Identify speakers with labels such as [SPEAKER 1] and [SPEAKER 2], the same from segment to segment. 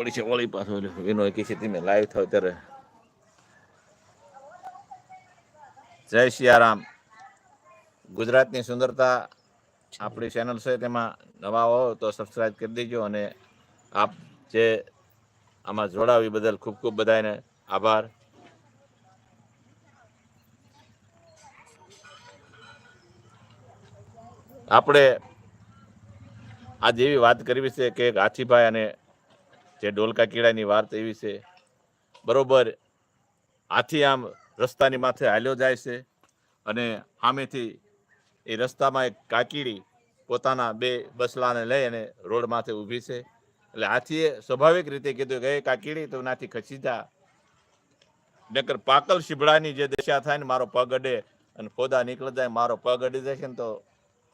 [SPEAKER 1] પડી છે વળી પાછો વિનો એકી છે તમે લાઈવ થાવ ત્યારે જય સિયારામ ગુજરાતની સુંદરતા આપણી ચેનલ છે તેમાં નવા હો તો સબસ્ક્રાઇબ કરી દેજો અને આપ જે આમાં જોડાવી બદલ ખૂબ ખૂબ બધાને આભાર આપણે આ એવી વાત કરવી છે કે હાથીભાઈ અને જે ડોલકા કીડાની વાત એવી છે. બરોબર. હાથી આમ રસ્તાની માથે હાલ્યો જાય છે અને સામેથી એ રસ્તામાં એક કાકીડી પોતાના બે બસલાને લઈ અને રોડ માથે ઊભી છે. એટલે હાથીએ સ્વાભાવિક રીતે કીધું કે, એ કાકીડી, તો નાથી ખસી જા નકર પાકલ શિબડાની જે દશા થાય ને, મારો પગ અડે અને ફોદા નીકળી જાય, મારો પગ અડી જશે ને તો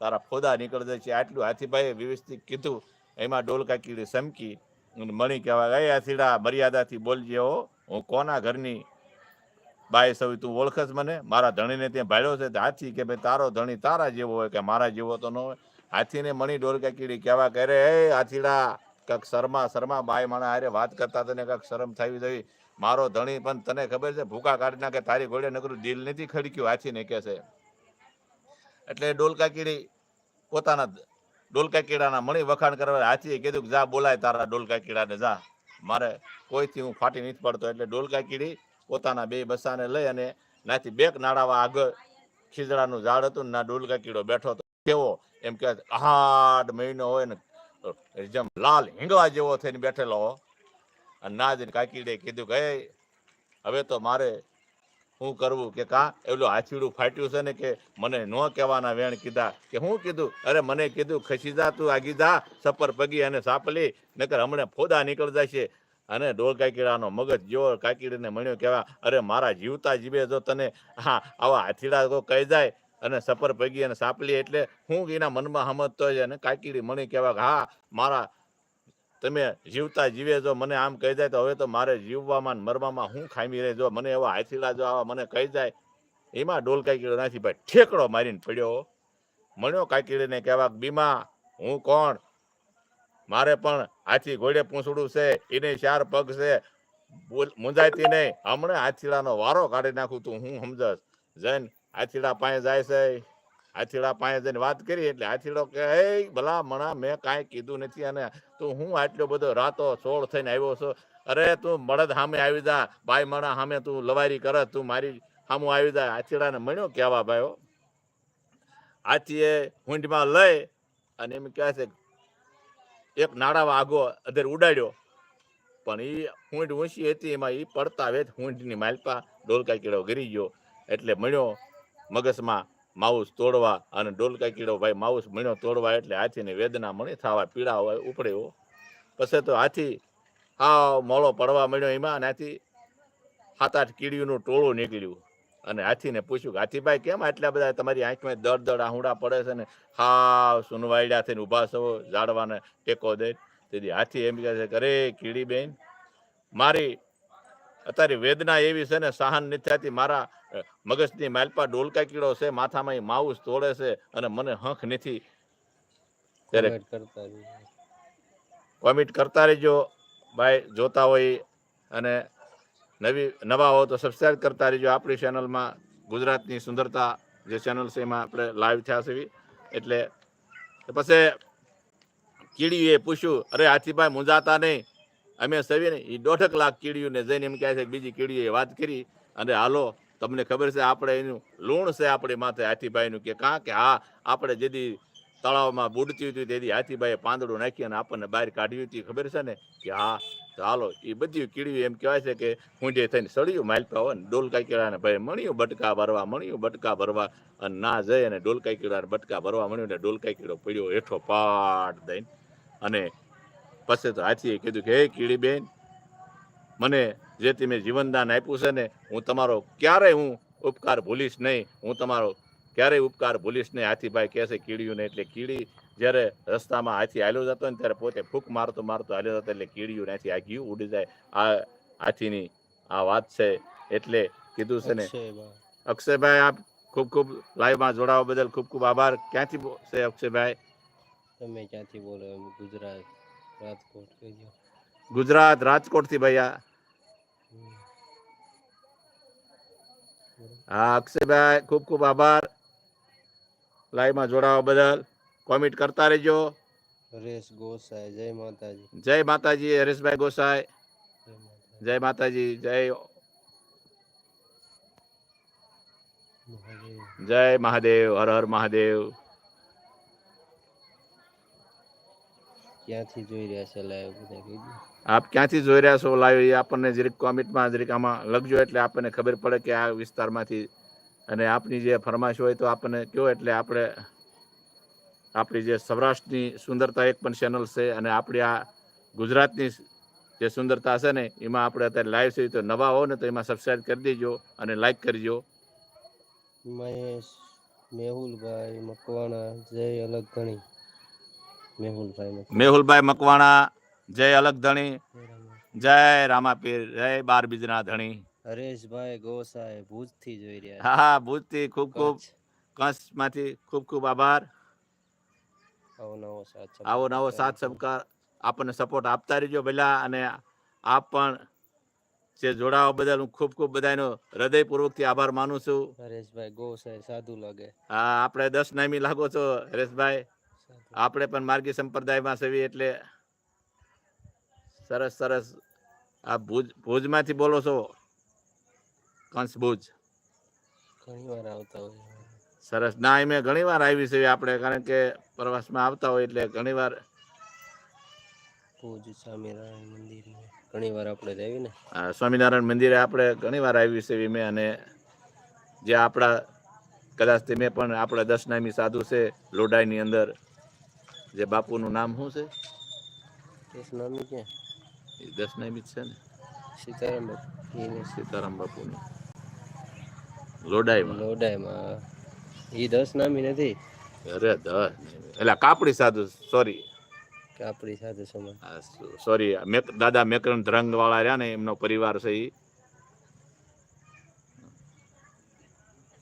[SPEAKER 1] તારા ફોદા નીકળી જાય. છે આટલું હાથીભાઈએ વ્યવસ્થિત કીધું. એમાં ડોલકા કીડી સમકી. મણી કહેવાય એ હાથીડા મર્યાદાથી બોલજે હો. હું કોના ઘરની બાય સૌ તું ઓળખસ મને? મારા ધણીને ત્યાં ભાડ્યો છે. હાથી કે ભાઈ, તારો ધણી તારા જેવો હોય કે મારા જેવો તો ન હોય? હાથીને મણી ડોલકા કીડી કહેવા કરે, એ હાથીડા કાંક શર્મા શર્મા બાય માણા હારે વાત કરતા તને કાંક શરમ થવી જોઈએ. મારો ધણી પણ તને ખબર છે? ભૂકા કાઢી નાખે, તારી ઘોડે નકરું દિલ નથી ખડક્યું. હાથીને કહેશે એટલે ડોલકા કીડી પોતાના ડોલકા કીડાના મણી વખાણ કરવા હાથીએ કીધું કે જા બોલાય તારા ડોલકા કીડાને જા. મારે કોઈથી હું ફાટી નથી પડતો એટલે ડોલકા કીડી પોતાના બે બસાને લઈ અને નાથી બેક નાડાવા આગળ ખીજડાનું ઝાડ હતું ના ડોલકા કીડો બેઠો હતો. કેવો? એમ કે હાડ મહિનો હોય ને જેમ લાલ હિંગવા જેવો થઈને બેઠેલો અને ના જઈને કાકીડે કીધું કે હવે તો મારે શું કરવું કે કા એલું હાથીડું ફાટ્યું છે ને કે મને ન કહેવાના વેણ કીધા કે હું કીધું? અરે મને કીધું, ખસી જા તું, આગી જા, સપર પગી અને સાપલી. નકર હમણાં ફોદા નીકળી જશે. અને ડોલ કાકીડાનો મગજ જેવો કાકીડીને મળ્યો કહેવા, અરે મારા જીવતા જીવે જો તને હા આવા હાથીડા કહી જાય. અને સપર પગી અને સાપલી એટલે હું એના મનમાં સમજતો હોય અને કાકીડી મણી કહેવા, હા, મારા તમે જીવતા જીવે જો, મને આમ કહી જાય તો હવે તો મારે જીવવામાં મરવામાં હું ખામી રહે? જો મને એવા હાથીડા જો આવા મને કહી જાય, એમાં ડોલ કાકીડો નાખી ભાઈ ઠેકડો મારીને પડ્યો મળ્યો કાંકીડીને કહેવા બીમા હું કોણ? મારે પણ હાથી ઘોડે પૂંછડું છે, એને ચાર પગ છે મુંજાતી નહીં. હમણાં હાથીડાનો વારો કાઢી નાખું તું, હું સમજસ જૈન હાથીડા પાસે જાય છે. હાથીડા પાસે જઈને વાત કરી એટલે હાથીડો કે, હે ભલા મણા, મેં કાંઈ કીધું નથી અને તું હું આટલો બધો રાતો સોળ થઈને આવ્યો છો? અરે તું મળદ સામે આવી જા, ભાઈ મણા સામે તું લવારી કર, તું મારી સામું આવી જા. હાથીડાને મળ્યો કહેવા ભાઈઓ, હાથીએ હુંડમાં લઈ અને એમ કહે છે, એક નાડામાં આગો અધેર ઉડાડ્યો. પણ એ હુંડ ઊંચી હતી, એમાં એ પડતા વેત હુંડની માલપા ડોલકા કીડો ગરી ગયો. એટલે મળ્યો મગજમાં માઉસ તોડવા અને ડોલકા કીડો, ભાઈ, માઉસ મીણો તોડવા એટલે હાથીની વેદના મળી, થવા પીડા હોય ઉપડ્યો પછી તો હાથી હાવ મોળો પડવા મળ્યો એમાં અને હાથી સાત આઠ કીડીઓનું ટોળું નીકળ્યું. અને હાથીને પૂછ્યું કે હાથીભાઈ કેમ આટલા બધા તમારી આંખમાં દર દર આહુડા પડે છે ને? હાવ સુનવાઈડા થઈને ઊભા છો, ઝાડવાને ટેકો દે. તેથી હાથી એમ કહે છે કે, અરે કીડી બેન મારી, અત્યારે વેદના એવી છે ને, સહન નથી થતી, મારા મગજની માલપા ડોલકા કીડો છે માથામાં માઉસ તોડે છે અને મને હંખ નથી.
[SPEAKER 2] કોમિટ કરતા
[SPEAKER 1] રહેજો. ભાઈ જોતા હોય અને નવી નવા હો તો સબસ્ક્રાઈબ કરતા રહેજો આપણી ચેનલમાં ગુજરાતની સુંદરતા જે ચેનલ છે એમાં આપણે લાઈવ થયા છે એટલે પછી કીડીએ પૂછ્યું અરે હાથીભાઈ મુંજાતા નહીં. અમે સવી ને એ દોઢક લાખ કીડીઓને જઈને એમ કહે છે બીજી કીડીએ વાત કરી અને હાલો તમને ખબર છે આપણે એનું લૂણ છે આપણી માથે હાથીભાઈનું કે કાં કે હા, આપણે જેદી તળાવમાં બુડતી હતી તેથી હાથીભાઈએ પાંદડું નાખી અને આપણને બહાર કાઢ્યું હતી. ખબર છે ને? કે હા ચાલો એ બધી કીડીઓ એમ કહેવાય છે કે ઊંડે થઈને સળિયું માલપા હોય ને, ડોલકા કીડાને ભાઈ મણિયું બટકા ભરવા, મણિયું બટકા ભરવા અને ના જઈ અને ડોલકા કીડાને બટકા ભરવા મળ્યું ને ડોલકા કીડો પડ્યો હેઠો પાટ દઈને. અને પછી તો હાથીએ કીધું કે, હે કીડી બેન મને જે તમે જીવનદાન આપ્યું છે ને હું તમારો ક્યારેય હું ઉપકાર ભૂલીશ નહીં. હું તમારો ક્યારેય ઉપકાર ભૂલીશ નહીં. હાથીભાઈ કહે છે કીડીઓને એટલે કીડી જ્યારે રસ્તામાં હાથી હાલ્યો જતો ને ત્યારે પોતે ફૂંક મારતો મારતો હાલ્યો જતો એટલે કીડીઓ ત્યાંથી આગી ઉડી જાય. આ હાથીની આ વાત છે એટલે કીધું છે ને.
[SPEAKER 2] અક્ષયભાઈ.
[SPEAKER 1] આપ ખૂબ ખૂબ લાઈવમાં જોડાવા બદલ ખૂબ ખૂબ આભાર. ક્યાંથી છે અક્ષયભાઈ?
[SPEAKER 2] તમે ક્યાંથી બોલો ગુજરાત રાજકોટ
[SPEAKER 1] ગુજરાત રાજકોટથી ભાઈ આ હા અક્ષયભાઈ ખૂબ ખૂબ આભાર લાઈવમાં જોડાવા બદલ કોમેન્ટ કરતા રહેજો
[SPEAKER 2] હરેશ ગોસાઈ જય માતાજી
[SPEAKER 1] જય માતાજી હરેશભાઈ ગોસાઈ
[SPEAKER 2] જય માતાજી
[SPEAKER 1] જય માતાજી જય
[SPEAKER 2] મહાદેવ
[SPEAKER 1] જય મહાદેવ હર હર મહાદેવ
[SPEAKER 2] ક્યાંથી જોઈ રહ્યા છે લાઈવ બધા કીધું
[SPEAKER 1] આપ ક્યાંથી જોઈ રહ્યા છો લાઈવ એ આપણને જરીક કોમેન્ટમાં જરીક આમાં લખજો એટલે આપણને ખબર પડે કે આ વિસ્તારમાંથી અને આપની જે ફરમાશ હોય તો આપણને કયો એટલે આપણે આપણી જે સૌરાષ્ટ્રની સુંદરતા એક પણ ચેનલ છે અને આપણી આ ગુજરાતની જે સુંદરતા છે ને એમાં આપણે અત્યારે લાઈવ છે. તો નવા હો ને તો એમાં સબસ્ક્રાઈબ કરી દેજો અને લાઈક કરજો.
[SPEAKER 2] મહેશ મેહુલભાઈ મકવાણા જય અલગ ઘણી મેહુલભાઈ મકવાણા.
[SPEAKER 1] જય અલગ ધણી જય રામાપીર જય બાર બીજના ધણી
[SPEAKER 2] હરેશભાઈ ગોસાઈ ભુજથી જોઈ રહ્યા
[SPEAKER 1] હા હા ભૂજથી ખૂબ
[SPEAKER 2] છે
[SPEAKER 1] ખૂબ
[SPEAKER 2] કચ્છ.
[SPEAKER 1] કંસમાંથી ખૂબ ખૂબ આભાર.
[SPEAKER 2] આવો નવો સાથ.
[SPEAKER 1] સહકાર આપણને સપોર્ટ આપતા રહેજો ભલા અને આપ પણ જે જોડાવા બદલ હું ખૂબ ખૂબ બધાનો હૃદયપૂર્વકથી આભાર માનું છું.
[SPEAKER 2] હરેશભાઈ ગોસાઈ સાધુ લાગે.
[SPEAKER 1] હા આપણે દસ નામી લાગો છો હરેશભાઈ. આપણે પણ માર્ગી સંપ્રદાયમાં સેવી એટલે સરસ સરસ. આ ભુજ ભુજમાંથી બોલો છો? કંસ ભુજ.
[SPEAKER 2] ઘણી વાર આવતા હોય
[SPEAKER 1] સરસ. ના મેં ઘણી વાર આવી છે આપણે કારણ કે પ્રવાસમાં આવતા હોય એટલે ઘણી વાર
[SPEAKER 2] ભુજ સ્વામિનારાયણ મંદિર ઘણી વાર આપણે જઈએ ને.
[SPEAKER 1] સ્વામિનારાયણ મંદિરે આપણે ઘણી વાર આવી છે મેં અને જે આપણા કદાચ મેં પણ આપણા દસ નામી સાધુ છે લોડાઈની અંદર જે બાપુનું નામ શું છે?
[SPEAKER 2] કેસ ક્યાં
[SPEAKER 1] એ દસ નામી જ છે ને?
[SPEAKER 2] સીતારામ બાપુ.
[SPEAKER 1] સીતારામ બાપુનું. લોડાઈમાં.
[SPEAKER 2] લોડાઈમાં. એ દસ નામી નથી.
[SPEAKER 1] અરે દસ. એટલે કાપડી સાધુ સોરી
[SPEAKER 2] કાપડી સાધુ સમાન.
[SPEAKER 1] સોરી દાદા મેકરણ ધ્રંગ વાળા રહ્યા ને એમનો પરિવાર છે એ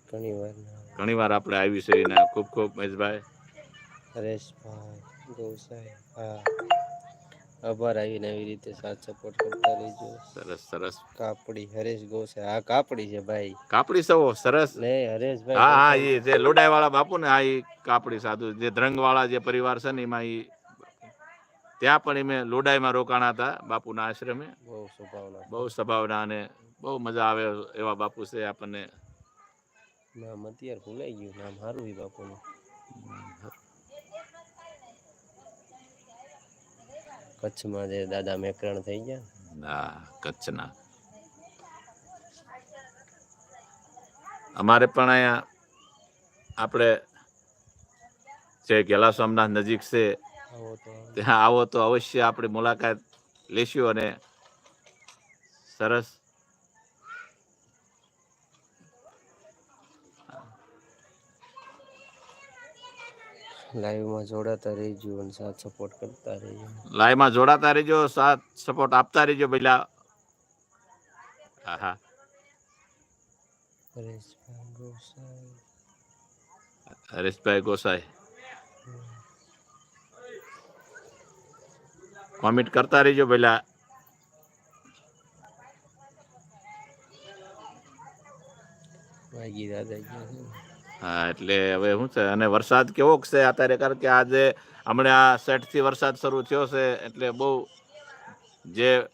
[SPEAKER 2] ઘણી વાર
[SPEAKER 1] ઘણી વાર આપણે આવી છે ખૂબ ખૂબ મહેશભાઈ.
[SPEAKER 2] હરેશભાઈ ગોસાઈ આભાર આવીને આવી રીતે સાથ સપોર્ટ કરતા રહેજો.
[SPEAKER 1] સરસ સરસ.
[SPEAKER 2] કાપડી હરેશ ગોસાઈ હા કાપડી છે ભાઈ.
[SPEAKER 1] કાપડી સવો સરસ.
[SPEAKER 2] નહીં હરેશભાઈ
[SPEAKER 1] હા હા એ જે લોડાઈ વાળા બાપુ ને આ કાપડી સાધુ જે ધ્રંગ વાળા જે પરિવાર છે ને એમાં એ ત્યાં પણ એમે લોડાઈમાં રોકાણા હતા બાપુના આશ્રમે.
[SPEAKER 2] બહુ સંભાવના
[SPEAKER 1] બહુ સ્વભાવના અને બહુ મજા આવે એવા બાપુ છે આપણને.
[SPEAKER 2] નામ અત્યારે ભૂલાઈ ગયું નામ છે બાપુનું. કચ્છમાં જે દાદા મેકરણ થઈ ગયા
[SPEAKER 1] હા કચ્છના. અમારે પણ અહીંયા આપણે જે ગેલા સોમનાથ નજીક છે ત્યાં આવો તો અવશ્ય આપણે મુલાકાત લેશું અને સરસ
[SPEAKER 2] લાઈવમાં જોડાતા રહેજો અને સાથ સપોર્ટ કરતા રહેજો.
[SPEAKER 1] લાઈવમાં જોડાતા રહેજો સાથ સપોર્ટ આપતા રહેજો પેલા હા હા
[SPEAKER 2] હરેશભાઈ ગોસાઈ.
[SPEAKER 1] હરેશભાઈ ગોસાઈ. કોમેન્ટ કરતા રહેજો પેલા
[SPEAKER 2] વાગી દાદા ગયા છે. ને.
[SPEAKER 1] હા, એટલે હવે શું છે, અને વરસાદ કેવો છે અત્યારે? કારણ કે આજે હમણાં સેટથી વરસાદ શરૂ થયો છે, એટલે બહુ જે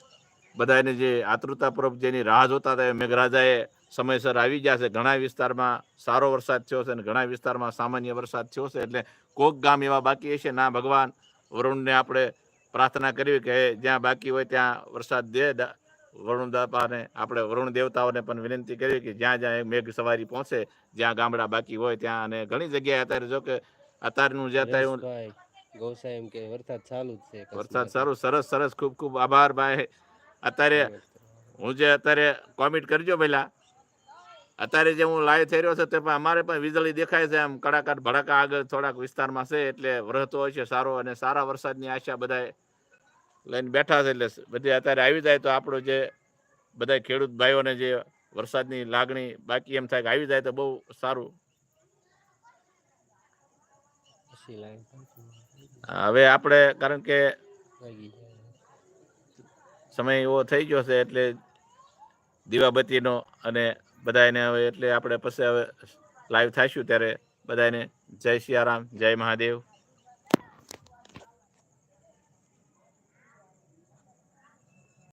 [SPEAKER 1] બધાની જે આતૃતાપૂર્વક જેની રાહ જોતા હતા મેઘરાજાએ સમયસર આવી ગયા છે. ઘણા વિસ્તારમાં સારો વરસાદ થયો છે અને ઘણા વિસ્તારમાં સામાન્ય વરસાદ થયો છે. એટલે કોક ગામ એવા બાકી હશે, ના ભગવાન, વરુણને આપણે પ્રાર્થના કરવી કે જ્યાં બાકી હોય ત્યાં વરસાદ દા- વરુણ આપણે વરુણ દેવતાઓને પણ વિનંતી કરવી કે જ્યાં જ્યાં મેઘ સવારી પહોંચે જ્યાં ગામડા બાકી હોય ત્યાં અને ઘણી જગ્યાએ અત્યારે જો કે અત્યારનું જે અત્યારે હું-
[SPEAKER 2] હરેશભાઈ એમ કે વરસાદ ચાલુ જ છે
[SPEAKER 1] વરસાદ સારું સરસ સરસ. ખૂબ ખૂબ આભાર ભાઈ. અત્યારે હું જે અત્યારે કોમેન્ટ કરજો પહેલા. અત્યારે જે હું લાઈવ થઈ રહ્યો છે તે પણ અમારે પણ વીજળી દેખાય છે આમ કડાકાટ ભડાકા આગળ થોડાક વિસ્તારમાં છે એટલે વરસતો હોય છે સારો અને સારા વરસાદની આશા બધાએ. લઈને બેઠા છે એટલે બધી અત્યારે આવી જાય તો આપણો જે બધા ખેડૂત ભાઈઓને જે વરસાદની લાગણી બાકી એમ થાય કે આવી જાય તો બહુ સારું. હવે આપણે કારણ કે સમય એવો થઈ ગયો છે એટલે દીવાબત્તીનો અને બધાને હવે એટલે આપણે પછી હવે લાઈવ થાશું ત્યારે બધાને જય સિયારામ જય મહાદેવ.